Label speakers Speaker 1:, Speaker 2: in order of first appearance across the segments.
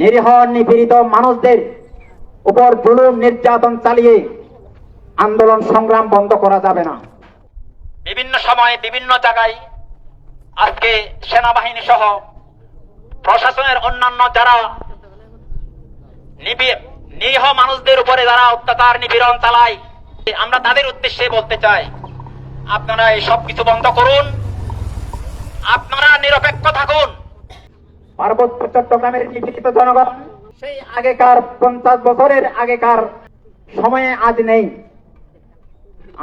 Speaker 1: নিরীহ নিপীড়িত মানুষদের উপর জুলুম, নির্যাতন চালিয়ে আন্দোলন সংগ্রাম বন্ধ করা যাবে না।
Speaker 2: বিভিন্ন সময়ে বিভিন্ন জায়গায় আজকে সেনাবাহিনী সহ প্রশাসনের অন্যান্য যারা নিরীহ মানুষদের উপরে যারা অত্যাচার, নিপীড়ন চালায়, আমরা তাদের উদ্দেশ্যে বলতে চাই, আপনারা এই সব কিছু বন্ধ করুন। আপনারা নিরপেক্ষ থাকুন।
Speaker 1: পার্বত্য চট্টগ্রামের নিপীড়িত জনগণ। সেই আগেকার পঞ্চাশ বছরের আগেকার সময়ে আজ নেই।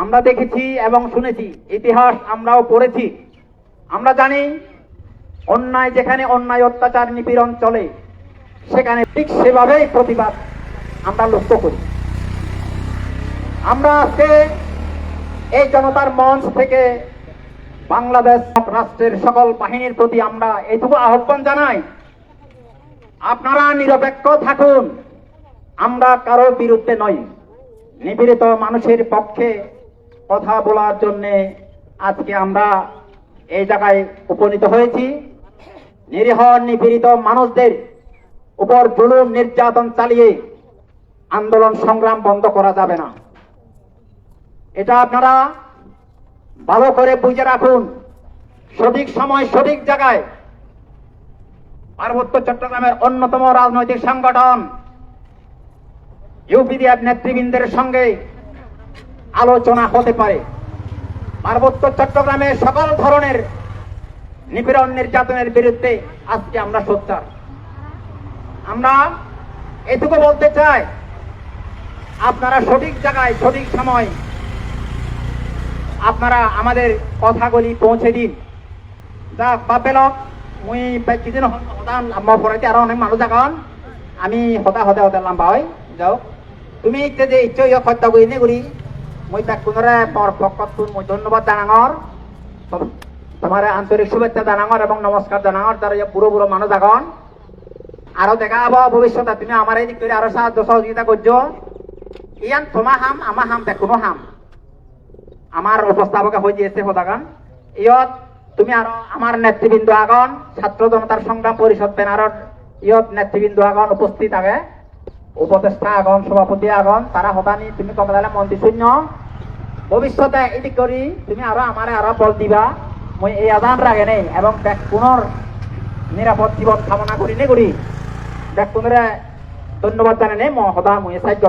Speaker 1: আমরা দেখেছি এবং শুনেছি, ইতিহাস আমরাও পড়েছি। আমরা জানি, অন্যায় যেখানে অন্যায় অত্যাচার নিপীড়ন চলে, সেখানে ঠিক সেভাবেই প্রতিবাদ আমরা লক্ষ্য করি। আমরা আজকে এই জনতার মঞ্চ থেকে বাংলাদেশ রাষ্ট্রের সকল বাহিনীর প্রতি আমরা এইটুকু আহ্বান জানাই আপনারা নিরপেক্ষ থাকুন। আমরা কারও বিরুদ্ধে নই। নিপীড়িত মানুষের পক্ষে কথা বলার জন্য আজকে আমরা এই জায়গায় উপনীত হয়েছি। নিরীহ, নিপীড়িত মানুষদের উপর জুলুম, নির্যাতন চালিয়ে আন্দোলন সংগ্রাম বন্ধ করা যাবে না। এটা আপনারা ভালো করে বুঝে রাখুন। সঠিক সময় সঠিক জায়গায় পার্বত্য চট্টগ্রামের অন্যতম রাজনৈতিক সংগঠন। ইউপিডিএফ নেতৃবৃন্দের সঙ্গে আলোচনা হতে পারে। পার্বত্য চট্টগ্রামে সকল ধরনের নিপীড়ন নির্যাতনের বিরুদ্ধে আজকে আমরা সোচ্চার। আমরা এটুকু বলতে চাই, আপনারা সঠিক জায়গায় সঠিক সময় আপনারা আমাদের কথাগুলি পৌঁছে দিন। যা বাপেলক মুই প্রায় কিছুদিন সদান আমার পড়াইতে আরও অনেক মানুষ এখন আমি সদা সদা সদা লাম্বা হয় যাও। তুমি এতিয়া যে ইচ্ছা ইয় সত্য কৰি নে কৰি, মই তাক পুনৰে মোৰ ভকতটো মই ধন্যবাদ জানাঙৰ তোমার আন্তরিক শুভেচ্ছা জানাঙর এবং নমস্কার জানাঙর তার বুড়ো বুড়ো মানুষ এখন আরও দেখা হব ভবিষ্যতে তুমি আমার এই দিক করে আরও সাহায্য, সহযোগিতা করছ ইয়ান তোমার হাম আমার হাম দেখুনো হাম। আমার উপস্থাপকে হয়ে গিয়েছে সদাগান ইয়ত তুমি আরও আমার নেতৃবৃন্দ আগন ছাত্র জনতার সংগ্রাম পরিষদ ব্যানারত ইয়ত নেতৃবৃন্দ আগন উপস্থিত আগে। উপদেষ্টা আগন সভাপতি আগন তারা হতানি তুমি কমদালে মন্ত্রী শূন্য। ভবিষ্যতে এদিক করি, তুমি আরও আমারে আরও বল দিবা। মই এই আদান রাগে নেই এবং দেখ পুনর নিরাপদ জীবন কামনা করি নে করি দেখ পুনরে ধন্যবাদ জানে নে মই সদা মই সাহায্য